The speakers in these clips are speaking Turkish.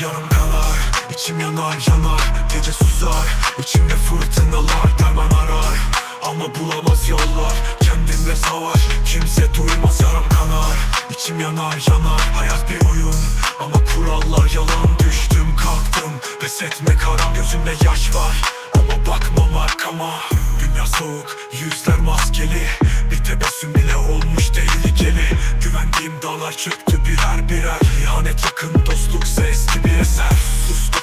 Yarım kanar, içim yanar yanar Gece susar, içimde fırtınalar Derman arar. Ama bulamaz yollar Kendimle savaş, kimse duymaz Yarım kanar, içim yanar yanar Hayat bir oyun. Ama kurallar yalan Düştüm kalktım, pes etme karam Gözümde yaş var. Ama bakmam arkama. Dünya soğuk, yüzler maskeli. Bir tebessüm bile olmuş tehlikeli. Güvendiğim dağlar çöktü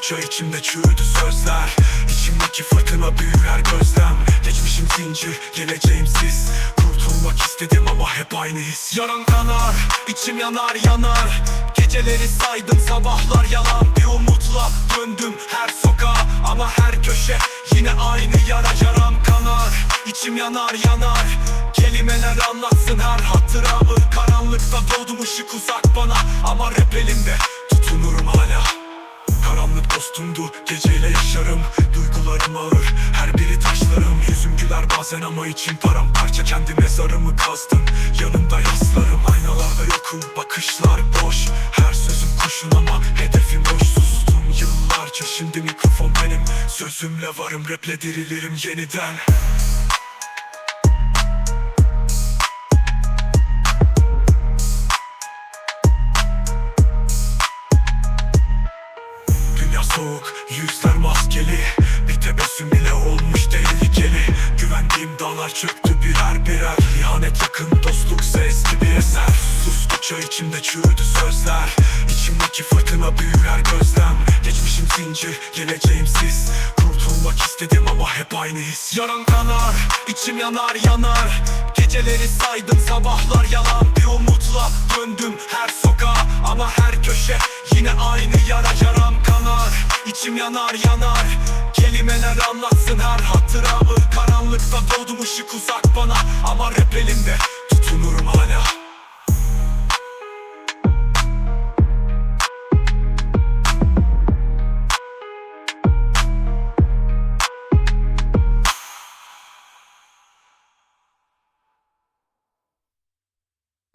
Sustukça içimde çürüdü sözler. İçimdeki fırtına büyür gözlem. Geçmişim zincir, geleceğim siz Kurtulmak istedim ama hep aynı his. Yaran kanar, içim yanar yanar. Geceleri saydım sabahlar yalan. Bir umutla döndüm her sokağa. Ama her köşe yine aynı yara. Yaram kanar, içim yanar yanar. Kelimeler anlatsın her hatıramı. Karanlıkta doğdum ışık uzak bana. Ama rap elimde dostumdu. Geceyle yaşarım Duygularım ağır. Her biri taşlarım Yüzüm güler bazen ama içim paramparça Kendi mezarımı kazdın yanımda yaslarım. Aynalarda yokum bakışlar boş. Her sözüm kurşun ama hedefim boş. Sustum yıllarca şimdi mikrofon benim. Sözümle varım raple dirilirim yeniden soğuk, yüzler maskeli. Bir tebessüm bile olmuş tehlikeli. Güvendiğim dağlar çöktü birer birer. İhanet yakın, dostluksa eski bir eser. Sustukça içimde çürüdü sözler. İçimdeki fırtına büyür gözlem. Geçmişim zincir, geleceğim siz Kurtulmak istedim ama hep aynı his. Yaran kanar, içim yanar yanar. Geceleri saydım sabahlar yalan. Bir umutla döndüm her sokağa Ama her köşe yine aynı yara Yaram kanar, içim yanar yanar. Kelimeler anlatsın her hatıramı Karanlıkta doğdum ışık uzak bana Ama rap elimde